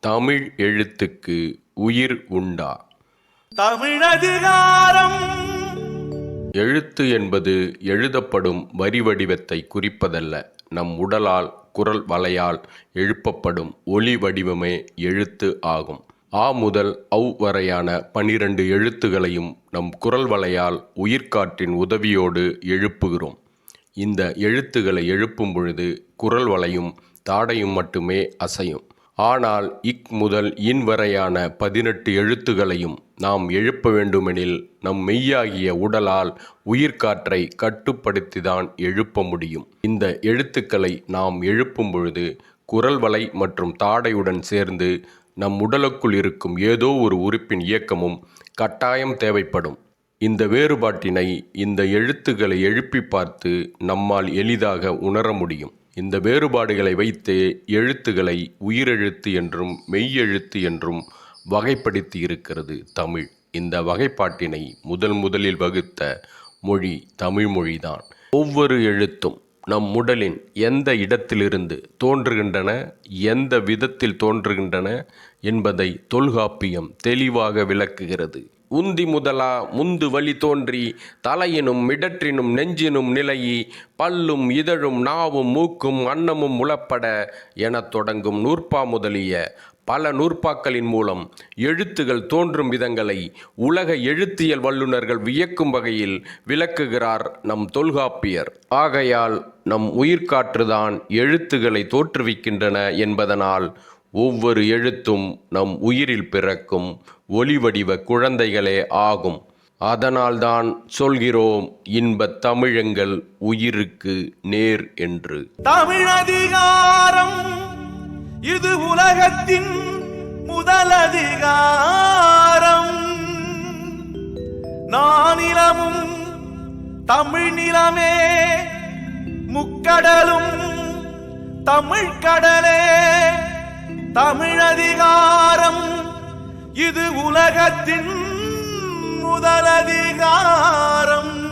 தமிழ் எழுத்துக்கு உயிர் உண்டா? தமிழதிகாரம். எழுத்து என்பது எழுதப்படும் வரி வடிவத்தை குறிப்பதல்ல. நம் உடலால் குரல் வலையால் எழுப்பப்படும் ஒலி வடிவமே எழுத்து ஆகும். ஆ முதல் ஔ வரையான பனிரெண்டு எழுத்துகளையும் நம் குரல் வலையால் உயிர்காற்றின் உதவியோடு எழுப்புகிறோம். இந்த எழுத்துக்களை எழுப்பும் பொழுது குரல் வளையும் தாடையும் மட்டுமே அசையும். ஆனால் இக் முதல் இன் வரையான பதினெட்டு எழுத்துகளையும் நாம் எழுப்ப வேண்டுமெனில் நம் மெய்யாகிய உடலால் உயிர்காற்றை கட்டுப்படுத்திதான் எழுப்ப முடியும். இந்த எழுத்துக்களை நாம் எழுப்பும் பொழுது குரல் வலை மற்றும் தாடையுடன் சேர்ந்து நம் உடலுக்குள் இருக்கும் ஏதோ ஒரு உறுப்பின் இயக்கமும் கட்டாயம் தேவைப்படும். இந்த வேறுபாட்டினை இந்த எழுத்துக்களை எழுப்பி பார்த்து நம்மால் எளிதாக உணர முடியும். இந்த வேறுபாடுகளை வைத்தே எழுத்துக்களை உயிரெழுத்து என்றும் மெய்யெழுத்து என்றும் வகைப்படுத்தி இருக்கிறது தமிழ். இந்த வகைப்பாட்டினை முதல் முதலில் வகுத்த மொழி தமிழ் மொழிதான். ஒவ்வொரு எழுத்தும் நம் உடலின் எந்த இடத்திலிருந்து தோன்றுகின்றன எந்த விதத்தில் தோன்றுகின்றன என்பதை தொல்காப்பியம் தெளிவாக விளக்குகிறது. உந்தி முதலா முந்து வழி தோன்றி தலையினும் மிடற்றினும் நெஞ்சினும் நிலையி பல்லும் இதழும் நாவும் மூக்கும் அன்னமும் உளப்பட எனத் தொடங்கும் நூற்பா முதலிய பல நூற்பாக்களின் மூலம் எழுத்துகள் தோன்றும் விதங்களை உலக எழுத்தியல் வல்லுநர்கள் வியக்கும் வகையில் விளக்குகிறார் நம் தொல்காப்பியர். ஆகையால் நம் உயிர்காற்றுதான் எழுத்துக்களை தோற்றுவிக்கின்றன என்பதனால் ஒவ்வொரு எழுத்தும் நம் உயிரில் பிறக்கும் ஒளிவடிவ குழந்தைகளே ஆகும். அதனால்தான் சொல்கிறோம் இன்பத் தமிழங்கள் உயிருக்கு நேர் என்று. தமிழதிகாரம் இது உலகத்தின் முதலதிகாரம் நானிலமும் தமிழ் நிலமே முக்கடலும் தமிழ் கடலே. தமிழதிகாரம். இது உலகத்தின் முதலதிகாரம்.